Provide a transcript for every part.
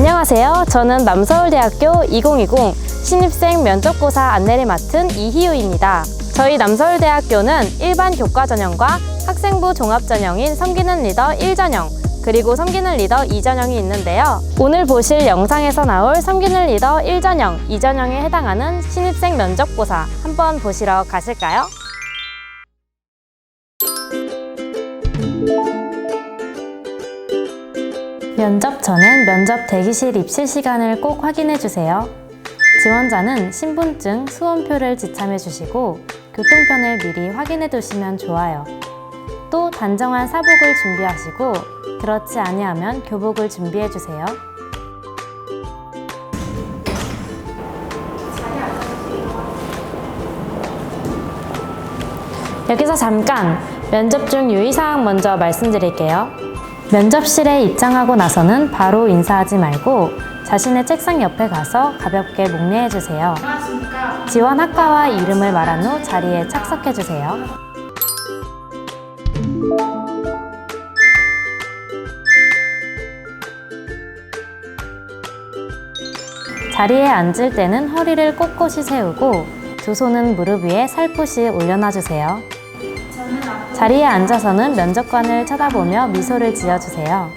안녕하세요. 저는 남서울대학교 2020 신입생 면접고사 안내를 맡은 이희우입니다. 저희 남서울대학교는 일반 교과 전형과 학생부 종합 전형인 섬기는 리더 1전형, 그리고 섬기는 리더 2전형이 있는데요. 오늘 보실 영상에서 나올 섬기는 리더 1전형, 2전형에 해당하는 신입생 면접고사 한번 보시러 가실까요? 면접 전엔 면접 대기실 입실 시간을 꼭 확인해 주세요. 지원자는 신분증, 수험표를 지참해 주시고 교통편을 미리 확인해 두시면 좋아요. 또 단정한 사복을 준비하시고 그렇지 아니하면 교복을 준비해 주세요. 여기서 잠깐 면접 중 유의사항 먼저 말씀드릴게요. 면접실에 입장하고 나서는 바로 인사하지 말고 자신의 책상 옆에 가서 가볍게 목례해 주세요. 지원 학과와 이름을 말한 후 자리에 착석해 주세요. 자리에 앉을 때는 허리를 꼿꼿이 세우고 두 손은 무릎 위에 살포시 올려놔 주세요. 자리에 앉아서는 면접관을 쳐다보며 미소를 지어주세요.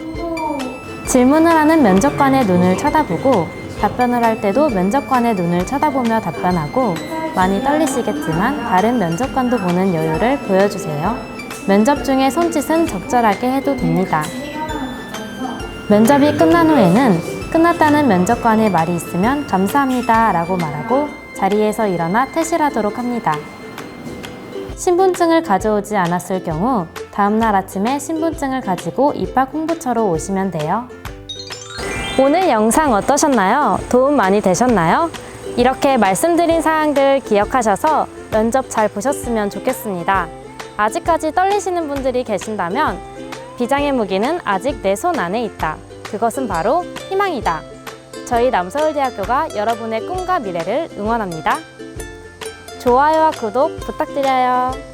질문을 하는 면접관의 눈을 쳐다보고 답변을 할 때도 면접관의 눈을 쳐다보며 답변하고 많이 떨리시겠지만 다른 면접관도 보는 여유를 보여주세요. 면접 중에 손짓은 적절하게 해도 됩니다. 면접이 끝난 후에는 끝났다는 면접관의 말이 있으면 감사합니다 라고 말하고 자리에서 일어나 퇴실하도록 합니다. 신분증을 가져오지 않았을 경우 다음날 아침에 신분증을 가지고 입학 홍보처로 오시면 돼요. 오늘 영상 어떠셨나요? 도움 많이 되셨나요? 이렇게 말씀드린 사항들 기억하셔서 면접 잘 보셨으면 좋겠습니다. 아직까지 떨리시는 분들이 계신다면 비장의 무기는 아직 내 손 안에 있다. 그것은 바로 희망이다. 저희 남서울대학교가 여러분의 꿈과 미래를 응원합니다. 좋아요와 구독 부탁드려요.